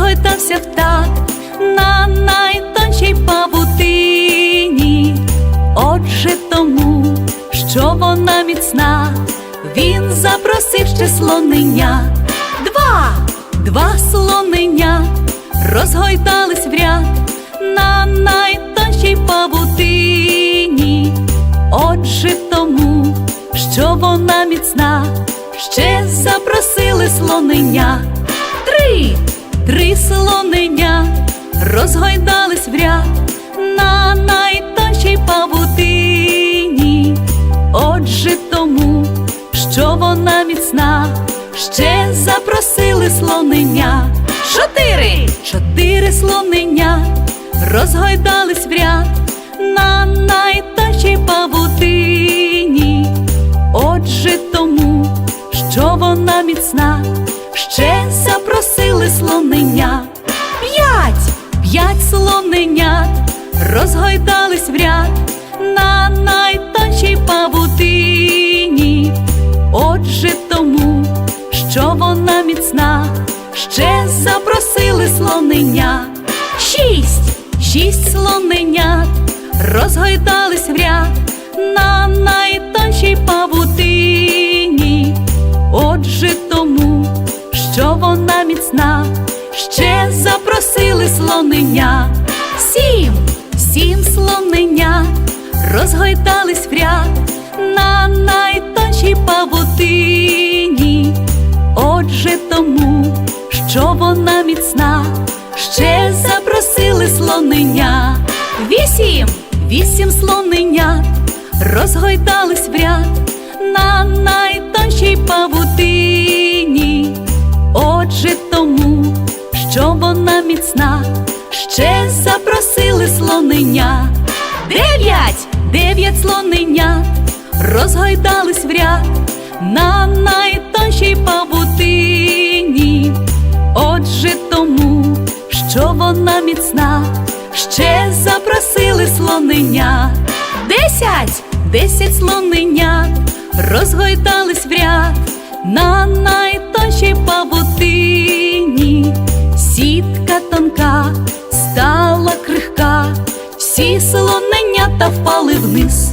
розгойдався так на найтоншій павутині, отже тому, що вона міцна, він запросив ще слонення. Два, два слонення розгойдались в ряд на найтоншій павутині, отже тому, що вона міцна, ще запросили слонення. Три три слонення розгойдались в ряд на найтоншій павутині. Отже, тому, що вона міцна, ще запросили слонення. Чотири, чотири слонення розгойдались в ряд на найтоншій павутині. Отже, тому, що вона міцна, ще слоненят розгойдались в ряд на найтоншій павутині. Отже, тому, що вона міцна, ще запросили слонення. Шість, шість слоненят розгойдались в ряд на найтоншій павутині. Отже, тому, що вона міцна, ще запросили слонення. Сім, сім слоненят розгойдались в ряд на найтоншій павутині. Отже, тому, що вона міцна, ще запросили слонення. Вісім, вісім слоненят розгойдались в ряд на вона міцна, ще запросили слонення. Дев'ять, дев'ять слоненят розгойдались в ряд на найтоншій павутині. Отже, тому, що вона міцна, ще запросили слонення. Десять, десять слоненят розгойдались в ряд на найтоншій павутині. та впали вниз.